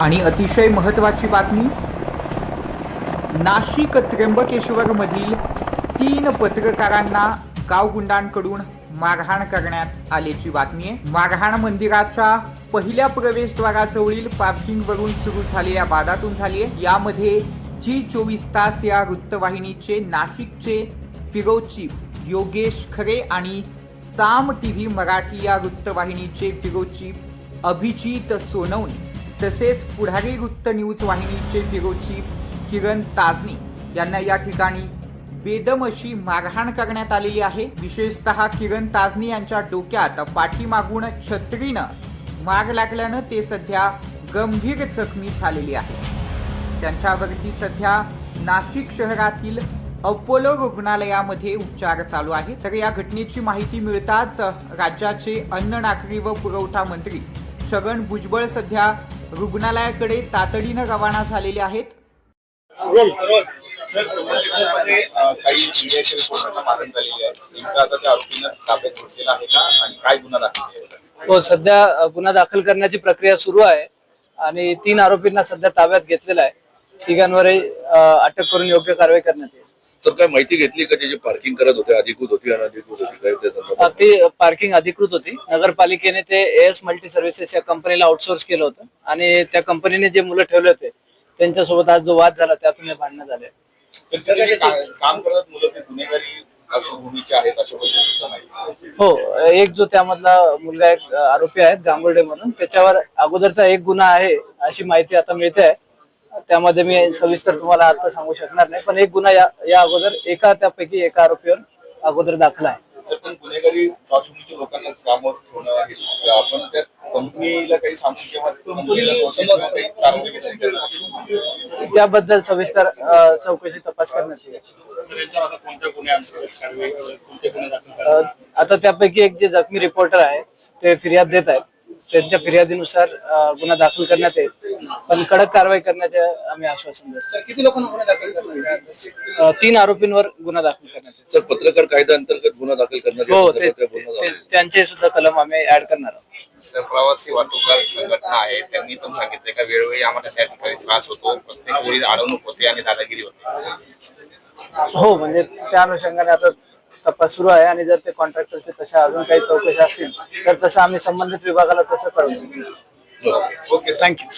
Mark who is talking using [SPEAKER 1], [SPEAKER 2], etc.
[SPEAKER 1] आणि अतिशय महत्त्वाची बातमी नाशिक त्र्यंबकेश्वर मधील तीन पत्रकारांना गावगुंडांकडून मारहाण करण्यात आल्याची बातमी आहे. मारहाण मंदिराच्या पहिल्या प्रवेशद्वाराजवळील पार्किंगवरून सुरू झालेल्या वादातून झाली आहे. यामध्ये जी चोवीस तास या वृत्तवाहिनीचे नाशिकचे फिरोज चीफ योगेश खरे आणि साम टी व्ही मराठी या वृत्तवाहिनीचे फिरोज चीफ अभिजित सोनवणे तसेच पुढारी वृत्त न्यूज वाहिनीचे फिरोज किरण ताजनी यांना या ठिकाणी बेदम अशी मारहाण करण्यात आलेली आहे. विशेषतः किरण ताजनी यांच्या डोक्यात पाठीमागून छत्रीनं मार लागल्यानं ते सध्या गंभीर जखमी झालेले आहे. त्यांच्यावरती सध्या नाशिक शहरातील अपोलो रुग्णालयामध्ये उपचार चालू आहे. तर या घटनेची माहिती मिळताच राज्याचे अन्न नागरी व पुरवठा मंत्री छगन भुजबळ सध्या रुग्णालयाकडे तातडीनं रवाना झालेले आहेत.
[SPEAKER 2] सर त्र्यंबकेश्वरमध्ये अ, काही मीडियाच्या रिपोर्टांना मारण झालेली आहे नेमकं आता त्या आरोपीनं ताब्यात घेतलेला आहे का? आणि काय गुन्हा दाखल केला आहे?
[SPEAKER 3] हो सध्या गुन्हा दाखल करण्याची प्रक्रिया सुरू आहे. आणि तीन आरोपींना सध्या ताब्यात घेतलेला आहे. तिघांवरही अटक करून योग्य कारवाई करण्यात येईल.
[SPEAKER 4] सर काय माहिती घेतली का जे पार्किंग करत होते अधिकृत होती अनधिकृत होती काय त्या
[SPEAKER 3] अ,
[SPEAKER 4] संदर्भात
[SPEAKER 3] ती पार्किंग अधिकृत होती. नगरपालिकेने ते एस मल्टी सर्व्हिसेस या कंपनीला आउटसोर्स केलं होतं. आणि त्या कंपनीने जे मुलं ठेवले होते त्यांच्यासोबत आज जो वाद झाला त्यातून हे भांडणं झाले.
[SPEAKER 2] काम करत मुलं ते गुन्हेगारी पार्श्वभूमीचे आहेत अशा पद्धतीचं माहिती
[SPEAKER 3] हो एक जो त्यामधला मुलगा एक आरोपी आहे गांगुर्डे म्हणून. त्याच्यावर अगोदरचा एक गुन्हा आहे अशी माहिती आता मिळते आहे. त्यामध्ये मी सविस्तर तुम्हाला आता सांगू शकणार नाही पण एक गुन्हा या या अगोदर एका त्यापैकी एका आरोपीवर अगोदर दाखल आहे.
[SPEAKER 2] तर पण गुन्हेगारी पार्श्वभूमीच्या लोकांना कामावर ठेवणं हे तर आपण त्या कंपनीला काही सांगू किंवा कंपनीला notice किंवा काही कारवाई केली का?
[SPEAKER 3] त्याबद्दल सविस्तर चौकशी तपास करण्यात येईल. आता त्यापैकी एक जे जखमी रिपोर्टर आहे ते फिर्याद देत आहेत. त्यांच्या फिर्यादीनुसार गुन्हा दाखल करण्यात येईल. पण कडक कारवाई करण्याचे आम्ही आश्वासन देतो.
[SPEAKER 5] किती लोकांना गुन्हा दाखल
[SPEAKER 3] अ, तीन आरोपींवर गुन्हा दाखल करण्यात येईल
[SPEAKER 4] सर पत्रकार कायदा अंतर्गत गुन्हा दाखल करण्यात
[SPEAKER 3] हो ते. त्यांचे सुद्धा कलम आम्ही ऍड करणार आहोत.
[SPEAKER 2] तर प्रवासी वाहतूकदार संघटना आहे. त्यांनी पण सांगितले का वेळोवेळी आम्हाला त्या ठिकाणी त्रास होतो. प्रत्येक वेळी अडवणूक होते आणि दादागिरी होते.
[SPEAKER 3] हो म्हणजे त्या अनुषंगाने आता तपास सुरू आहे आणि जर ते कॉन्ट्रॅक्टरचे तशा अजून काही चौकशी असतील तर तसं आम्ही संबंधित विभागाला तसं कळवू
[SPEAKER 2] ओके
[SPEAKER 3] थँक्यू.